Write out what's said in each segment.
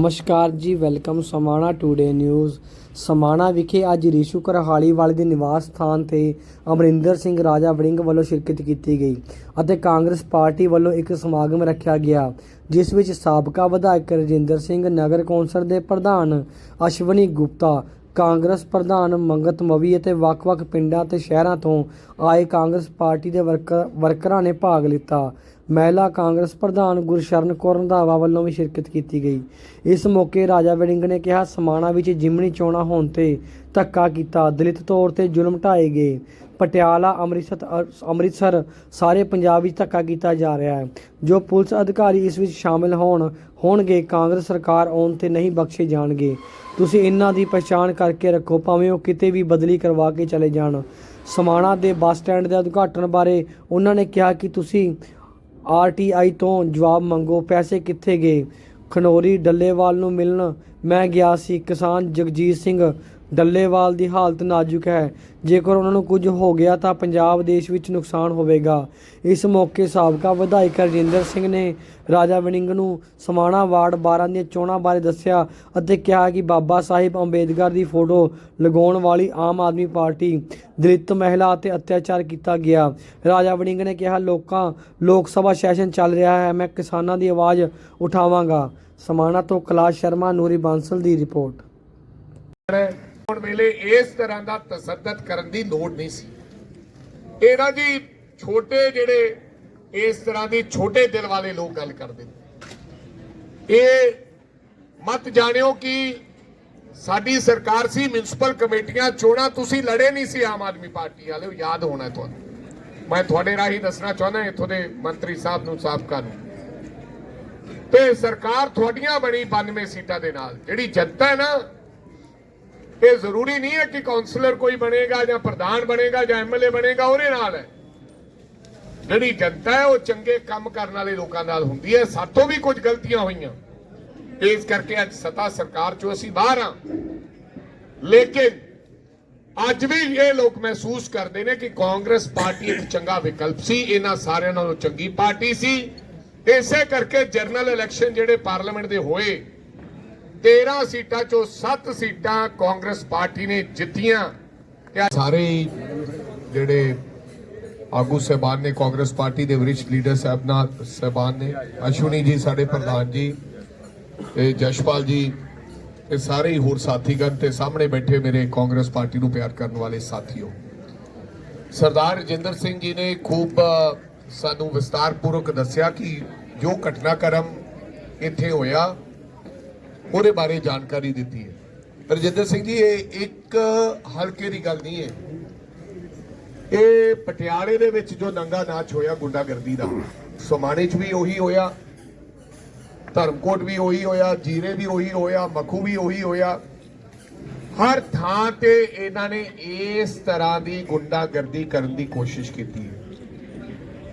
ਨਮਸਕਾਰ ਜੀ, welcome Samana today news. Samana ਵਿਖੇ ਅੱਜ ਰੀਸ਼ੂ ਕਰਹਾਲੀ ਵਾਲੇ ਦੇ ਨਿਵਾਸ ਸਥਾਨ ਤੇ ਅਮਰਿੰਦਰ ਸਿੰਘ ਰਾਜਾ ਵੜਿੰਗ ਵੱਲੋਂ ਸ਼ਿਰਕਤ ਕੀਤੀ ਗਈ ਅਤੇ ਕਾਂਗਰਸ ਪਾਰਟੀ ਵੱਲੋਂ ਇੱਕ ਸਮਾਗਮ ਰੱਖਿਆ ਗਿਆ, ਜਿਸ ਵਿੱਚ ਸਾਬਕਾ ਵਿਧਾਇਕ ਰਜਿੰਦਰ ਸਿੰਘ, ਨਗਰ ਕੌਂਸਲ ਦੇ ਪ੍ਰਧਾਨ ਅਸ਼ਵਨੀ ਗੁਪਤਾ, ਕਾਂਗਰਸ ਪ੍ਰਧਾਨ ਮੰਗਤ ਮਵੀ ਅਤੇ ਵੱਖ-ਵੱਖ ਪਿੰਡਾਂ ਤੇ ਸ਼ਹਿਰਾਂ ਤੋਂ ਆਏ ਕਾਂਗਰਸ ਪਾਰਟੀ ਦੇ ਵਰਕਰ, ਵਰਕਰਾਂ ਨੇ ਭਾਗ ਲਿੱਤਾ। ਮਹਿਲਾ ਕਾਂਗਰਸ ਪ੍ਰਧਾਨ ਗੁਰਸ਼ਰਨ ਕੌਰ ਰੰਧਾਵਾ ਵੱਲੋਂ ਵੀ ਸ਼ਿਰਕਤ ਕੀਤੀ ਗਈ। ਇਸ ਮੌਕੇ ਰਾਜਾ ਵੜਿੰਗ ਨੇ ਕਿਹਾ, ਸਮਾਣਾ ਵਿੱਚ ਜਿਮਣੀ ਚੋਣਾਂ ਹੋਣ ਤੇ ਧੱਕਾ ਕੀਤਾ। ਦਲਿਤ ਤੌਰ ਤੇ ਜ਼ੁਲਮ ਢਾਏ ਗਏ। ਪਟਿਆਲਾ, ਅੰਮ੍ਰਿਤਸਰ ਅੰਮ੍ਰਿਤਸਰ ਸਾਰੇ ਪੰਜਾਬ ਵਿੱਚ ਧੱਕਾ ਕੀਤਾ ਜਾ ਰਿਹਾ ਹੈ। ਜੋ ਪੁਲਿਸ ਅਧਿਕਾਰੀ ਇਸ ਵਿੱਚ ਸ਼ਾਮਿਲ ਹੋਣ, ਹੋਣਗੇ, ਕਾਂਗਰਸ ਸਰਕਾਰ ਆਉਣ ਤੇ ਨਹੀਂ ਬਖਸ਼ੇ ਜਾਣਗੇ। ਤੁਸੀਂ ਇਹਨਾਂ ਦੀ ਪਛਾਣ ਕਰਕੇ ਰੱਖੋ, ਭਾਵੇਂ ਉਹ ਕਿਤੇ ਵੀ ਬਦਲੀ ਕਰਵਾ ਕੇ ਚਲੇ ਜਾਣ। ਸਮਾਣਾ ਦੇ ਬੱਸ ਸਟੈਂਡ ਦੇ ਉਦਘਾਟਨ ਬਾਰੇ ਉਹਨਾਂ ਨੇ ਕਿਹਾ ਕਿ ਤੁਸੀਂ ਆਰਟੀਆਈ ਤੋਂ ਜਵਾਬ ਮੰਗੋ, ਪੈਸੇ ਕਿੱਥੇ ਗਏ? ਖਨੋਰੀ ਡੱਲੇਵਾਲ ਨੂੰ ਮਿਲਣ ਮੈਂ ਗਿਆ ਸੀ ਕਿਸਾਨ ਜਗਜੀਤ ਸਿੰਘ ਡੱਲੇਵਾਲ ਦੀ ਹਾਲਤ ਨਾਜ਼ੁਕ ਹੈ। ਜੇਕਰ ਉਹਨਾਂ ਨੂੰ ਕੁਝ ਹੋ ਗਿਆ ਤਾਂ ਪੰਜਾਬ ਦੇਸ਼ ਵਿੱਚ ਨੁਕਸਾਨ ਹੋਵੇਗਾ। ਇਸ ਮੌਕੇ ਸਾਬਕਾ ਵਿਧਾਇਕ ਰਜਿੰਦਰ ਸਿੰਘ ਨੇ ਰਾਜਾ ਵੜਿੰਗ ਨੂੰ ਸਮਾਣਾ ਵਾਰਡ 12 ਦੀਆਂ ਚੋਣਾਂ ਬਾਰੇ ਦੱਸਿਆ ਅਤੇ ਕਿਹਾ ਕਿ ਬਾਬਾ ਸਾਹਿਬ ਅੰਬੇਦਕਰ ਦੀ ਫੋਟੋ ਲਗਾਉਣ ਵਾਲੀ ਆਮ ਆਦਮੀ ਪਾਰਟੀ, ਦਲਿਤ ਮਹਿਲਾ ਅਤੇ ਅਤਿਆਚਾਰ ਕੀਤਾ ਗਿਆ। ਰਾਜਾ ਵੜਿੰਗ ਨੇ ਕਿਹਾ, ਲੋਕਾਂ, ਲੋਕ ਸਭਾ ਸੈਸ਼ਨ ਚੱਲ ਰਿਹਾ ਹੈ। ਮੈਂ ਕਿਸਾਨਾਂ ਦੀ ਆਵਾਜ਼ ਉਠਾਵਾਂਗਾ। ਸਮਾਣਾ ਤੋਂ ਕੈਲਾਸ਼ ਸ਼ਰਮਾ, ਨੂਰੀ ਬਾਂਸਲ ਦੀ ਰਿਪੋਰਟ। ਹੁਣ ਵੇਲੇ ਇਸ ਤਰ੍ਹਾਂ ਦਾ ਤਸੱਦਦ ਕਰਨ ਦੀ ਲੋੜ ਨਹੀਂ ਸੀ। ਇਹਨਾਂ ਦੀ ਛੋਟੇ ਜਿਹੜੇ ਇਸ ਤਰ੍ਹਾਂ ਦੀ ਛੋਟੇ ਦਿਲ ਵਾਲੇ ਲੋਕ ਗੱਲ ਕਰਦੇ ਇਹ ਮਤ ਜਾਣਿਓ ਕਿ ਸਾਡੀ ਸਰਕਾਰ ਸੀ, ਮਿਊਨਿਸਪਲ ਕਮੇਟੀਆਂ ਚੋਣਾਂ ਤੁਸੀਂ ਲੜੇ ਨਹੀਂ ਸੀ ਆਮ ਆਦਮੀ ਪਾਰਟੀ ਵਾਲੇ ਯਾਦ ਹੋਣਾ ਤੁਹਾਨੂੰ। ਮੈਂ ਤੁਹਾਡੇ ਰਾਹੀਂ ਦੱਸਣਾ ਚਾਹੁੰਦਾ, ਇੱਥੋਂ ਦੇ ਮੰਤਰੀ ਸਾਹਿਬ ਨੂੰ, ਸਾਬਕਾ ਨੂੰ। ਤੇ ਸਰਕਾਰ ਤੁਹਾਡੀਆਂ ਬਣੀ 92 ਸੀਟਾਂ ਦੇ ਨਾਲ, ਜਿਹੜੀ ਜਨਤਾ ਹੈ ਨਾ ਇਹ ਜ਼ਰੂਰੀ ਨਹੀਂ ਹੈ ਕਿ ਕਾਉਂਸਲਰ ਕੋਈ ਬਣੇਗਾ ਜਾਂ ਪ੍ਰਧਾਨ ਬਣੇਗਾ ਜਾਂ ਐਮਐਲਏ ਬਣੇਗਾ, ਉਹਦੇ ਨਾਲ ਹੈ। ਜਿਹੜੀ ਜਨਤਾ ਹੈ, ਉਹ ਚੰਗੇ ਕੰਮ ਕਰਨ ਵਾਲੇ ਲੋਕਾਂ ਨਾਲ ਹੁੰਦੀ ਹੈ। ਸਾਥੋਂ ਵੀ ਕੁਝ ਗਲਤੀਆਂ ਹੋਈਆਂ। ਇਸ ਕਰਕੇ ਅੱਜ ਸਤਾ ਸਰਕਾਰ ਚੋਂ ਅਸੀਂ ਬਾਹਰ ਆ ਲੇਕਿਨ ਅੱਜ ਵੀ ਇਹ ਲੋਕ ਮਹਿਸੂਸ ਕਰਦੇ ਨੇ ਕਿ ਕਾਂਗਰਸ ਪਾਰਟੀ ਇੱਕ ਚੰਗਾ ਵਿਕਲਪ ਸੀ। ਇਹਨਾਂ ਸਾਰਿਆਂ ਨਾਲੋਂ ਚੰਗੀ ਪਾਰਟੀ ਸੀ। ਇਸੇ ਕਰਕੇ ਜਨਰਲ ਇਲੈਕਸ਼ਨ ਜਿਹੜੇ ਪਾਰਲੀਮੈਂਟ ਦੇ ਹੋਏ 13 ਸੀਟਾਂ ਚੋਂ 7 ਸੀਟਾਂ ਕਾਂਗਰਸ ਪਾਰਟੀ ਨੇ ਜਿੱਤੀਆਂ ਤੇ ਸਾਰੇ ਜਿਹੜੇ ਆਗੂ ਸਹਿਬਾਨ ਨੇ ਕਾਂਗਰਸ ਪਾਰਟੀ ਦੇ ਵਰਿष्ठ ਲੀਡਰ ਸਾਹਿਬ ਨਾਲ ਸਹਿਬਾਨ ਨੇ ਅਸ਼ਵਨੀ ਜੀ ਸਾਡੇ ਪ੍ਰਧਾਨ ਜੀ ਤੇ ਜਸ਼ਪਾਲ ਜੀ ਤੇ ਸਾਰੇ ਹੀ ਹੋਰ ਸਾਥੀਗਣ ਤੇ ਸਾਹਮਣੇ ਬੈਠੇ ਮੇਰੇ ਕਾਂਗਰਸ ਪਾਰਟੀ ਨੂੰ ਪਿਆਰ ਕਰਨ ਵਾਲੇ ਸਾਥੀਓ। ਸਰਦਾਰ ਰਜਿੰਦਰ ਸਿੰਘ ਜੀ ਨੇ ਖੂਬ ਅ, ਸਾਨੂੰ ਵਿਸਤਾਰਪੂਰਵਕ ਦੱਸਿਆ ਕਿ ਜੋ ਘਟਨਾਕ੍ਰਮ ਇੱਥੇ ਹੋਇਆ ਉਹਦੇ ਬਾਰੇ ਜਾਣਕਾਰੀ ਦਿੱਤੀ ਹੈ। ਰਜਿੰਦਰ ਸਿੰਘ ਜੀ, ਇਹ ਇੱਕ ਹਲਕੇ ਦੀ ਗੱਲ ਨਹੀਂ ਹੈ। ਇਹ ਪਟਿਆਲੇ ਦੇ ਵਿੱਚ ਜੋ ਨੰਗਾ ਨਾਚ ਹੋਇਆ ਗੁੰਡਾਗਰਦੀ ਦਾ, ਸਮਾਣੇ 'ਚ ਵੀ ਉਹੀ ਹੋਇਆ, ਧਰਮਕੋਟ ਵੀ ਉਹੀ ਹੋਇਆ, ਜੀਰੇ ਵੀ ਉਹੀ ਹੋਇਆ, ਮੱਖੂ ਵੀ ਉਹੀ ਹੋਇਆ। ਹਰ ਥਾਂ ਤੇ ਇਹਨਾਂ ਨੇ ਇਸ ਤਰ੍ਹਾਂ ਦੀ ਗੁੰਡਾਗਰਦੀ ਕਰਨ ਦੀ ਕੋਸ਼ਿਸ਼ ਕੀਤੀ ਹੈ।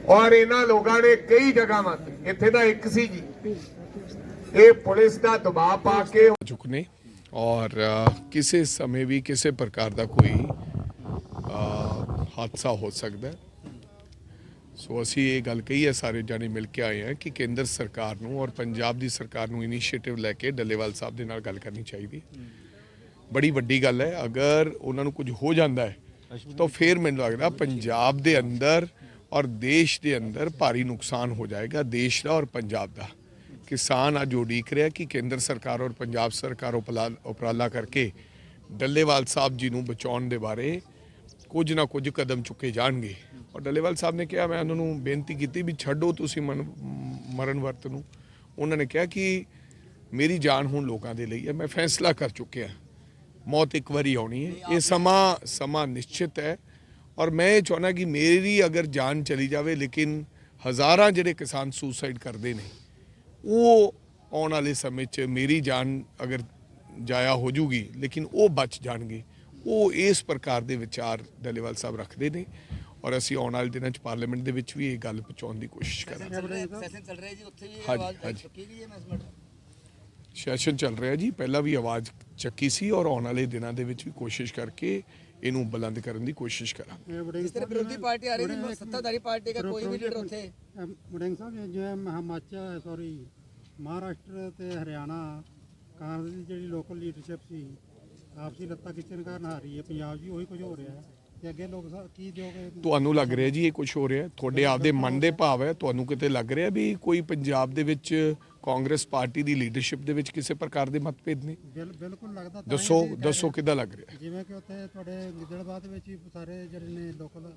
ਔਰ ਇਹਨਾਂ ਲੋਕਾਂ ਨੇ ਕਈ ਜਗ੍ਹਾਵਾਂ ਤੇ, ਇੱਥੇ ਤਾਂ ਇੱਕ ਸੀ ਜੀ ਇਹ ਪੁਲਿਸ ਦਾ ਦਬਾਅ ਪਾ ਕੇ ਚੁੱਕਨੇ ਔਰ ਕਿਸੇ ਸਮੇਂ ਵੀ ਕਿਸੇ ਪ੍ਰਕਾਰ ਦਾ ਕੋਈ ਹਾਦਸਾ ਹੋ ਸਕਦਾ ਹੈ ਸੋ ਅਸੀਂ ਇਹ ਗੱਲ ਕਹੀ ਹੈ ਸਾਰੇ ਜਾਣੇ ਮਿਲ ਕੇ ਆਏ ਹਾਂ ਕਿ ਕੇਂਦਰ ਸਰਕਾਰ ਨੂੰ ਔਰ ਪੰਜਾਬ ਦੀ ਸਰਕਾਰ ਨੂੰ ਇਨੀਸ਼ੀਏਟਿਵ ਲੈ ਕੇ ਡੱਲੇਵਾਲ ਸਾਹਿਬ ਦੇ ਨਾਲ ਗੱਲ ਕਰਨੀ ਚਾਹੀਦੀ ਹੈ ਬੜੀ ਵੱਡੀ ਗੱਲ ਹੈ ਅਗਰ ਉਹਨਾਂ ਨੂੰ ਕੁਝ ਹੋ ਜਾਂਦਾ ਹੈ ਤਾਂ ਫਿਰ ਮੈਨੂੰ ਲੱਗਦਾ ਪੰਜਾਬ ਦੇ ਅੰਦਰ ਔਰ ਦੇਸ਼ ਦੇ ਅੰਦਰ ਭਾਰੀ ਨੁਕਸਾਨ ਹੋ ਜਾਏਗਾ ਦੇਸ਼ ਦਾ ਔਰ ਪੰਜਾਬ ਦਾ ਕਿਸਾਨ ਅੱਜ ਉਡੀਕ ਰਿਹਾ ਕਿ ਕੇਂਦਰ ਸਰਕਾਰ ਔਰ ਪੰਜਾਬ ਸਰਕਾਰ ਉਪਲਾ- ਉਪਰਾਲਾ ਕਰਕੇ ਡੱਲੇਵਾਲ ਸਾਹਿਬ ਜੀ ਨੂੰ ਬਚਾਉਣ ਦੇ ਬਾਰੇ ਕੁਝ ਨਾ ਕੁਝ ਕਦਮ ਚੁੱਕੇ ਜਾਣਗੇ। ਔਰ ਡੱਲੇਵਾਲ ਸਾਹਿਬ ਨੇ ਕਿਹਾ, ਮੈਂ ਉਹਨਾਂ ਨੂੰ ਬੇਨਤੀ ਕੀਤੀ ਵੀ ਛੱਡੋ ਤੁਸੀਂ ਮਨ- ਮਰਨ ਵਰਤ ਨੂੰ। ਉਹਨਾਂ ਨੇ ਕਿਹਾ ਕਿ ਮੇਰੀ ਜਾਨ ਹੁਣ ਲੋਕਾਂ ਦੇ ਲਈ ਹੈ, ਮੈਂ ਫੈਸਲਾ ਕਰ ਚੁੱਕਿਆ। ਮੌਤ ਇੱਕ ਵਾਰੀ ਆਉਣੀ ਹੈ। ਇਹ ਸਮਾਂ ਸਮਾਂ ਨਿਸ਼ਚਿਤ ਹੈ। ਔਰ ਮੈਂ ਇਹ ਚਾਹੁੰਦਾ ਕਿ ਮੇਰੀ ਅਗਰ ਜਾਨ ਚਲੀ ਜਾਵੇ, ਲੇਕਿਨ ਹਜ਼ਾਰਾਂ ਜਿਹੜੇ ਕਿਸਾਨ ਸੁਸਾਈਡ ਕਰਦੇ ਨੇ ਉਹ ਆਉਣ ਵਾਲੇ ਸਮੇਂ 'ਚ ਮੇਰੀ ਜਾਨ ਅਗਰ ਜਾਇਆ ਹੋ ਜੂਗੀ ਲੇਕਿਨ ਉਹ ਬਚ ਜਾਣਗੇ। ਉਹ ਇਸ ਪ੍ਰਕਾਰ ਦੇ ਵਿਚਾਰ ਡੱਲੇਵਾਲ ਸਾਹਿਬ ਰੱਖਦੇ ਨੇ ਔਰ ਅਸੀਂ ਆਉਣ ਵਾਲੇ ਦਿਨਾਂ 'ਚ ਪਾਰਲੀਮੈਂਟ ਦੇ ਵਿੱਚ ਵੀ ਇਹ ਗੱਲ ਪਹੁੰਚਾਉਣ ਦੀ ਕੋਸ਼ਿਸ਼ ਕਰਾਂਗੇ। ਸੈਸ਼ਨ ਚੱਲ ਰਿਹਾ ਜੀ ਉੱਥੇ ਵੀ ਆਵਾਜ਼। ਚੁੱਕੀ ਗਈ ਹੈ ਮੈਂ ਇਸ ਮਿੰਟ। ਸੈਸ਼ਨ ਚੱਲ ਰਿਹਾ ਜੀ ਪਹਿਲਾਂ ਵੀ ਆਵਾਜ਼ ਚੱਕੀ ਸੀ ਔਰ ਆਉਣ ਵਾਲੇ ਦਿਨਾਂ ਦੇ ਵਿੱਚ ਵੀ ਕੋਸ਼ਿਸ਼ ਕਰਕੇ ਇਹਨੂੰ ਬੁਲੰਦ ਕਰਨ ਦੀ ਕੋਸ਼ਿਸ਼ ਕਰਾਂ। इस तरह विरोधी पार्टी आ रही थी मगर सत्ताधारी पार्टी का कोई भी ਉੱਥੇ। ਮੁੰਡੇ ਸਾਹਿਬ ਜੋ ਹੈ ਹਿਮਾਚਲ ਸੌਰੀ ਮਹਾਰਾਸ਼ਟਰ ਤੇ ਹਰਿਆਣਾ ਕਾਂਗਰਸ ਦੀ ਜਿਹੜੀ ਲੋਕਲ ਲੀਡਰਸ਼ਿਪ ਸੀ ਆਪਸੀ ਲੱਤਾਂ ਖਿੱਚਣ ਕਾਰਨ ਹਾਰੀ ਹੈ ਪੰਜਾਬ 'ਚ ਉਹੀ ਕੁਝ ਹੋ ਰਿਹਾ ਹੈ। ਤੇ ਅੱਗੇ ਲੋਕ ਸਾ- ਕੀ ਦਿਓਗੇ? ਤੁਹਾਨੂੰ ਲੱਗ ਰਿਹਾ ਜੀ ਇਹ ਕੁਝ ਹੋ ਰਿਹਾ ਤੁਹਾਡੇ ਆਪਦੇ ਮਨ ਦੇ ਭਾਵ ਹੈ। ਤੁਹਾਨੂੰ ਕਿਤੇ ਲੱਗ ਰਿਹਾ ਵੀ ਕੋਈ ਪੰਜਾਬ ਦੇ ਵਿੱਚ ਕਾਂਗਰਸ ਪਾਰਟੀ ਦੀ ਲੀਡਰਸ਼ਿਪ ਦੇ ਵਿੱਚ ਕਿਸੇ ਪ੍ਰਕਾਰ ਦੇ ਮਤਭੇਦ ਨੇ? ਬਿਲ ਬਿਲਕੁਲ ਲੱਗਦਾ ਹੀ ਦੱਸੋ ਦੱਸੋ ਕਿੱਦਾਂ ਲੱਗ ਰਿਹਾ ਹਾਂ। ਜਿਵੇਂ ਕਿ ਉੱਥੇ ਤੁਹਾਡੇ ਗਿੱਦੜਬਾਦ ਵਿੱਚ ਵੀ ਸਾਰੇ ਜਿਹੜੇ ਨੇ ਲੋਕਲ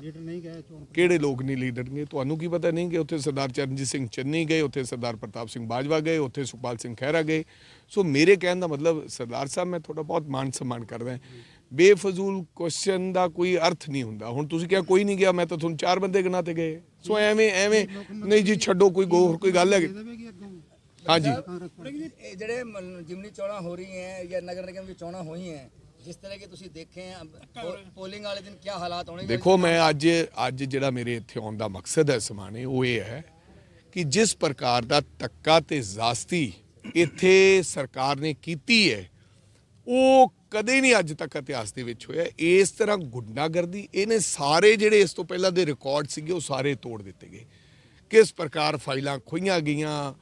ਲੀਡਰ ਨਹੀਂ ਗਏ ਚੋਣ ਕਿਹੜੇ ਲੋਕ ਨਹੀਂ ਲੀਡਰ ਨੇ? ਤੁਹਾਨੂੰ ਕੀ ਪਤਾ ਨਹੀਂ ਕਿ ਉੱਥੇ ਸਰਦਾਰ ਚਰਨਜੀਤ ਸਿੰਘ ਚੰਨੀ ਗਏ ਉੱਥੇ ਸਰਦਾਰ ਪ੍ਰਤਾਪ ਸਿੰਘ ਬਾਜਵਾ ਗਏ ਉੱਥੇ ਸੁਖਪਾਲ ਸਿੰਘ ਖਹਿਰਾ ਗਏ। ਸੋ ਮੇਰੇ ਕਹਿਣ ਦਾ ਮਤਲਬ ਸਰਦਾਰ ਸਾਹਿਬ ਮੈਂ ਤੁਹਾਡਾ ਬਹੁਤ ਮਾਨ ਸਨਮਾਨ ਕਰਦਾ ਹਾਂ। ਬੇਫਜ਼ੂਲ ਕੁਐਸਚਨ ਦਾ ਕੋਈ ਅਰਥ ਨਹੀਂ ਹੁੰਦਾ। ਹੁਣ ਤੁਸੀਂ ਕਿਹਾ ਕੋਈ ਨਹੀਂ ਗਿਆ ਮੈਂ ਤਾਂ ਤੁਹਾਨੂੰ ਚਾਰ ਬੰਦੇ ਗਿਣਾ ਤੇ ਗਏ। ਸੋ ਐਵੇਂ ਐਵੇਂ ਨਹੀਂ ਜੀ ਛੱਡੋ ਕੋਈ ਹੋਰ ਕੋਈ ਗੱਲ ਹੈ ਦੇ ਦੇਵੇਗੀ ਅੱਗੋਂ ਹਾਂਜੀ। ਜਿਹੜੇ ਜਿਮਨੀ ਚੋਣਾਂ ਹੋ ਰਹੀ ਹੈ ਜਾਂ ਨਗਰ ਨਿਗਮ ਦੀ ਚੋਣਾਂ ਹੋਈ ਹੈ ਜਿਸ ਤਰ੍ਹਾਂ ਕਿ ਤੁਸੀਂ ਦੇਖੇ ਪੋਲਿੰਗ ਵਾਲੇ ਦਿਨ ਕੀ ਹਾਲਾਤ ਹੋਣਗੇ ਦੇਖੋ ਮੈਂ ਅੱਜ ਅੱਜ ਜਿਹੜਾ ਮੇਰੇ ਇੱਥੇ ਆਉਣ ਦਾ ਮਕਸਦ ਹੈ ਸਮਾਣੇ ਉਹ ਇਹ ਹੈ ਕਿ ਜਿਸ ਪ੍ਰਕਾਰ ਦਾ ਤੱਕਾ ਤੇ ਜ਼ਾਸਤੀ ਇੱਥੇ ਸਰਕਾਰ ਨੇ ਕੀਤੀ ਹੈ ਉਹ ਕਦੇ ਨਹੀਂ ਅੱਜ ਤੱਕ ਇਤਿਹਾਸ ਦੇ ਵਿੱਚ ਹੋਇਆ। ਇਸ ਤਰ੍ਹਾਂ ਗੁੰਡਾਗਰਦੀ ਇਹਨੇ ਸਾਰੇ ਜਿਹੜੇ ਇਸ ਤੋਂ ਪਹਿਲਾਂ ਦੇ ਰਿਕਾਰਡ ਸੀਗੇ ਉਹ ਸਾਰੇ ਤੋੜ ਦਿੱਤੇ ਗਏ। ਕਿਸ ਪ੍ਰਕਾਰ ਫਾਈਲਾਂ ਖੋਈਆਂ ਗਈਆਂ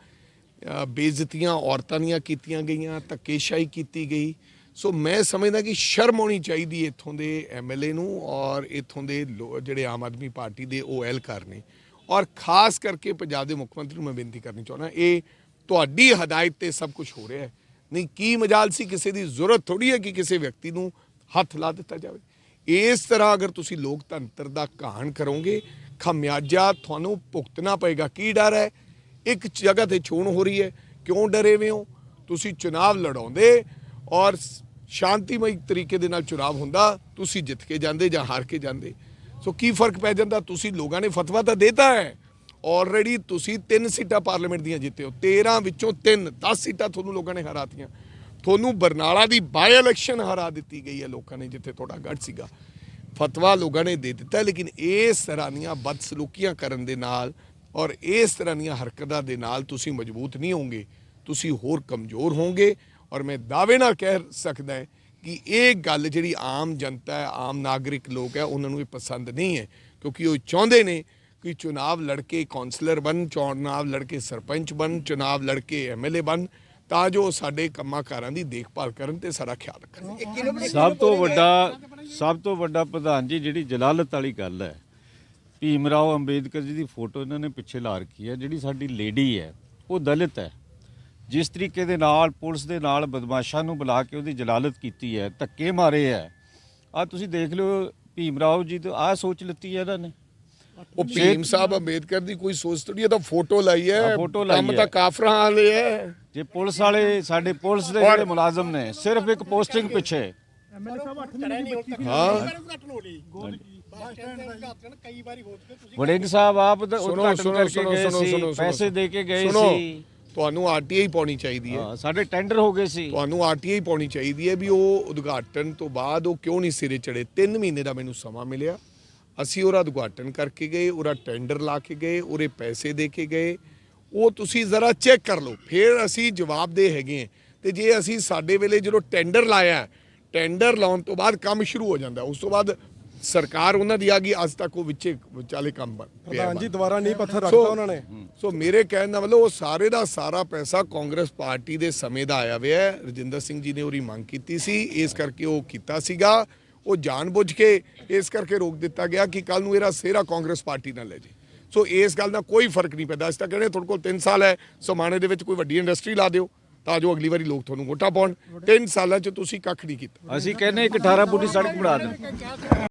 ਅ, ਬੇਇੱਜ਼ਤੀਆਂ ਔਰਤਾਂ ਦੀਆਂ ਕੀਤੀਆਂ ਗਈਆਂ ਧੱਕੇਸ਼ਾਹੀ ਕੀਤੀ ਗਈ। ਸੋ ਮੈਂ ਸਮਝਦਾ ਕਿ ਸ਼ਰਮ ਆਉਣੀ ਚਾਹੀਦੀ ਇੱਥੋਂ ਦੇ ਐਮਐਲਏ ਨੂੰ ਔਰ ਇੱਥੋਂ ਦੇ ਲੋ- ਜਿਹੜੇ ਆਮ ਆਦਮੀ ਪਾਰਟੀ ਦੇ ਉਹ ਐਲਕਾਰ ਨੇ। ਔਰ ਖਾਸ ਕਰਕੇ ਪੰਜਾਬ ਦੇ ਮੁੱਖ ਮੰਤਰੀ ਨੂੰ ਮੈਂ ਬੇਨਤੀ ਕਰਨੀ ਚਾਹੁੰਦਾ ਇਹ ਤੁਹਾਡੀ ਹਦਾਇਤ ਤੇ ਸਭ ਕੁਝ ਹੋ ਰਿਹਾ ਹੈ। ਨਹੀਂ, ਕੀ ਮਜਾਲ ਸੀ? ਕਿਸੇ ਦੀ ਜ਼ਰੂਰਤ ਥੋੜੀ ਹੈ ਕਿ ਕਿਸੇ ਵਿਅਕਤੀ ਨੂੰ ਹੱਥ ਲਾ ਦਿੱਤਾ ਜਾਵੇ। ਇਸ ਤਰ੍ਹਾਂ ਅਗਰ ਤੁਸੀਂ ਲੋਕਤੰਤਰ ਦਾ ਕਹਾਣ ਕਰੋਗੇ, ਖਮਿਆਜਾ ਤੁਹਾਨੂੰ ਭੁਗਤਣਾ ਪਏਗਾ। ਕੀ ਡਰ ਹੈ? ਇੱਕ ਜਗ੍ਹਾ ਤੇ ਚੋਣ ਹੋ ਰਹੀ ਹੈ। ਕਿਉਂ ਡਰੇ ਹੋਏ ਹੋ? ਤੁਸੀਂ ਚੁਣਾਵ ਲੜਾਉਂਦੇ ਔਰ ਸ਼ਾਂਤੀਮਈ ਤਰੀਕੇ ਦੇ ਨਾਲ ਚੁਣਾਵ ਹੁੰਦਾ, ਤੁਸੀਂ ਜਿੱਤ ਕੇ ਜਾਂਦੇ ਜਾਂ ਹਾਰ ਕੇ ਜਾਂਦੇ। ਸੋ ਕੀ ਫ਼ਰਕ ਪੈ ਜਾਂਦਾ? ਤੁਸੀਂ ਲੋਕਾਂ ਨੇ ਫਤਵਾ ਤਾਂ ਦੇਤਾ ਹੈ। ਆਲਰੇਡੀ ਤੁਸੀਂ ਤਿੰਨ ਸੀਟਾਂ ਪਾਰਲੀਮੈਂਟ ਦੀਆਂ ਜਿੱਤੇ ਹੋ। 13 ਵਿੱਚੋਂ 3 10 ਸੀਟਾਂ ਤੁਹਾਨੂੰ ਲੋਕਾਂ ਨੇ ਹਰਾਤੀਆਂ। ਤੁਹਾਨੂੰ ਬਰਨਾਲਾ ਦੀ ਬਾਈ ਇਲੈਕਸ਼ਨ ਹਰਾ ਦਿੱਤੀ ਗਈ ਹੈ ਲੋਕਾਂ ਨੇ, ਜਿੱਥੇ ਤੁਹਾਡਾ ਗੜ ਸੀਗਾ। ਫਤਵਾ ਲੋਕਾਂ ਨੇ ਦੇ ਦਿੱਤਾ, ਲੇਕਿਨ ਇਸ ਤਰ੍ਹਾਂ ਦੀਆਂ ਬਦਸਲੂਕੀਆਂ ਕਰਨ ਦੇ ਨਾਲ ਔਰ ਇਸ ਤਰ੍ਹਾਂ ਦੀਆਂ ਹਰਕਤਾਂ ਦੇ ਨਾਲ ਤੁਸੀਂ ਮਜ਼ਬੂਤ ਨਹੀਂ ਹੋਵੋਗੇ। ਤੁਸੀਂ ਹੋਰ ਕਮਜ਼ੋਰ ਹੋਵੋਗੇ ਔਰ ਮੈਂ ਦਾਅਵੇ ਨਾਲ ਕਹਿ ਸਕਦਾ ਹੈ ਕਿ ਇਹ ਗੱਲ ਜਿਹੜੀ ਆਮ ਜਨਤਾ ਹੈ, ਆਮ ਨਾਗਰਿਕ ਲੋਕ ਹੈ, ਉਹਨਾਂ ਨੂੰ ਇਹ ਪਸੰਦ ਨਹੀਂ ਹੈ, ਕਿਉਂਕਿ ਉਹ ਚਾਹੁੰਦੇ ਨੇ ਕਿ ਚੁਣਾਵ ਲੜਕੇ ਕਾਉਂਸਲਰ ਬਣ ਚੁਣਾਵ ਲੜਕੇ ਸਰਪੰਚ ਬਣ ਚੁਣਾਵ ਲੜਕੇ ਐਮਐਲਏ ਬਣ ਤਾਂ ਜੋ ਸਾਡੇ ਕੰਮਾਂ ਕਾਰਾਂ ਦੀ ਦੇਖਭਾਲ ਕਰਨ ਤੇ ਸਾਡਾ ਖਿਆਲ ਰੱਖਣ ਸਭ ਤੋਂ ਵੱਡਾ ਸਭ ਤੋਂ ਵੱਡਾ ਪ੍ਰਧਾਨ ਜੀ ਜਿਹੜੀ ਜਲਾਲਤ ਵਾਲੀ ਗੱਲ ਹੈ ਭੀਮ ਰਾਓ ਅੰਬੇਦਕਰ ਜੀ ਦੀ ਫੋਟੋ ਇਹਨਾਂ ਨੇ ਪਿੱਛੇ ਲਾ ਰੱਖੀ ਹੈ ਜਿਹੜੀ ਸਾਡੀ ਲੇਡੀ ਹੈ ਉਹ ਦਲਿਤ ਹੈ ਜਿਸ ਤਰੀਕੇ ਦੇ ਨਾਲ ਪੁਲਿਸ ਦੇ ਨਾਲ ਬਦਮਾਸ਼ਾਂ ਨੂੰ ਬੁਲਾ ਕੇ ਉਹਦੀ ਜਲਾਲਤ ਕੀਤੀ ਹੈ ਧੱਕੇ ਮਾਰੇ ਹੈ ਆ ਤੁਸੀਂ ਦੇਖ ਲਿਓ ਭੀਮ ਰਾਓ ਜੀ ਤੋਂ ਆ ਸੋਚ ਲਿੱਤੀ ਹੈ ਇਹਨਾਂ ਨੇ ਉਹ ਭੀਮ ਸਾਹਿਬ ਅੰਬੇਦਕਰ ਦੀ ਕੋਈ ਸੋਚ ਥੋੜੀ ਹੈ ਤਾਂ ਫੋਟੋ ਲਾਈ ਹੈ। ਹਾਂ, ਫੋਟੋ ਲਾਈ ਕੰਮ ਹੈ। ਤਾਂ ਕਾਫਰਾਂ ਵਾਲੇ ਹੈ। ਜੇ ਪੁਲਿਸ ਵਾਲੇ ਸਾਡੇ ਪੁਲਿਸ ਦੇ ਜਿਹੜੇ ਮੁਲਾਜ਼ਮ ਨੇ ਸਿਰਫ ਇੱਕ ਪੋਸਟਿੰਗ ਪਿੱਛੇ। ਹਾਂ। ਵੜਿੰਗ ਸਾਹਿਬ ਆਪ ਦਾ ਸੁਣੋ ਉਦਘਾਟਨ ਸੁਣੋ ਕਰਕੇ ਸੁਣੋ ਗਏ ਸੁਣੋ ਸੀ ਸੁਣੋ। ਪੈਸੇ ਦੇ ਕੇ ਗਏ ਸੁਣੋ, ਸੀ। ਤੁਹਾਨੂੰ ਆਰਟੀਆਈ ਪਾਉਣੀ ਚਾਹੀਦੀ ਹੈ। ਹਾਂ, ਸਾਡੇ ਟੈਂਡਰ ਹੋ ਗਏ ਸੀ। ਤੁਹਾਨੂੰ ਆਰਟੀਆਈ ਪਾਉਣੀ ਚਾਹੀਦੀ ਹੈ ਵੀ ਉਹ ਉਦਘਾਟਨ ਤੋਂ ਬਾਅਦ ਉਹ ਕਿਉਂ ਨਹੀਂ ਸਿਰੇ ਚੜੇ 3 ਮਹੀਨੇ ਦਾ ਮੈਨੂੰ ਸਮਾਂ ਮਿਲਿਆ। ਅਸੀਂ ਉਹਦਾ ਉਦਘਾਟਨ ਕਰਕੇ ਗਏ ਉਹਦਾ ਟੈਂਡਰ ਲਾ ਕੇ ਗਏ ਉਹਦੇ ਪੈਸੇ ਦੇ ਕੇ ਗਏ। ਉਹ ਤੁਸੀਂ ਜ਼ਰਾ ਚੈੱਕ ਕਰ ਲਓ। ਫਿਰ ਅਸੀਂ ਜਵਾਬ ਦੇ ਹੈਗੇ ਤੇ ਜੇ ਅਸੀਂ ਸਾਡੇ ਵੇਲੇ ਜਦੋਂ ਟੈਂਡਰ ਲਾਇਆ ਟੈਂਡਰ ਲਾਉਣ ਤੋਂ ਬਾਅਦ ਕੰਮ ਸ਼ੁਰੂ ਹੋ ਜਾਂਦਾ। ਉਸ ਤੋਂ ਬਾਅਦ ਸਰਕਾਰ ਉਹਨਾਂ ਦੀ ਆ ਗਈ ਅੱਜ ਤੱਕ ਉਹ ਵਿੱਚੇ ਵਿਚਾਲੇ ਕੰਮ ਬਣ ਪ੍ਰਧਾਨ ਜੀ। ਦੁਬਾਰਾ ਨਹੀਂ ਪੱਥਰ ਰੱਖਤਾ ਉਹਨਾਂ ਨੇ। ਸੋ ਮੇਰੇ ਕਹਿਣ ਦਾ ਮਤਲਬ ਉਹ ਸਾਰੇ ਦਾ ਸਾਰਾ ਪੈਸਾ ਕਾਂਗਰਸ ਪਾਰਟੀ ਦੇ ਸਮੇਂ ਦਾ ਆਇਆ ਹੋਇਆ ਹੈ। ਰਜਿੰਦਰ ਸਿੰਘ ਜੀ ਨੇ ਉਹਦੀ ਮੰਗ ਕੀਤੀ ਸੀ। ਇਸ ਕਰਕੇ ਉਹ ਕੀਤਾ ਸੀਗਾ। ਉਹ ਜਾਣਬੁੱਝ ਕੇ ਇਸ ਕਰਕੇ ਰੋਕ ਦਿੱਤਾ ਗਿਆ ਕਿ ਕੱਲ ਨੂੰ ਇਹਦਾ ਸਿਹਰਾ ਕਾਂਗਰਸ ਪਾਰਟੀ ਨਾਲ ਲੈ ਜੇ। ਸੋ ਇਸ ਗੱਲ ਦਾ ਕੋਈ ਫ਼ਰਕ ਨਹੀਂ ਪੈਂਦਾ। ਅਸੀਂ ਤਾਂ ਕਹਿੰਦੇ ਤੁਹਾਡੇ ਕੋਲ 3 ਸਾਲ ਹੈ ਸਮਾਣੇ ਦੇ ਵਿੱਚ ਕੋਈ ਵੱਡੀ ਇੰਡਸਟਰੀ ਲਾ ਦਿਓ ਤਾਂ ਜੋ ਅਗਲੀ ਵਾਰੀ ਲੋਕ ਤੁਹਾਨੂੰ ਵੋਟਾਂ ਪਾਉਣ। 3 ਸਾਲਾਂ 'ਚ ਤੁਸੀਂ ਕੱਖ ਨਹੀਂ ਕੀਤਾ। ਅਸੀਂ ਕਹਿੰਦੇ ਇੱਕ 18 ਫੁੱਟੀ ਸੜਕ ਬਣਾ ਦਿਓ।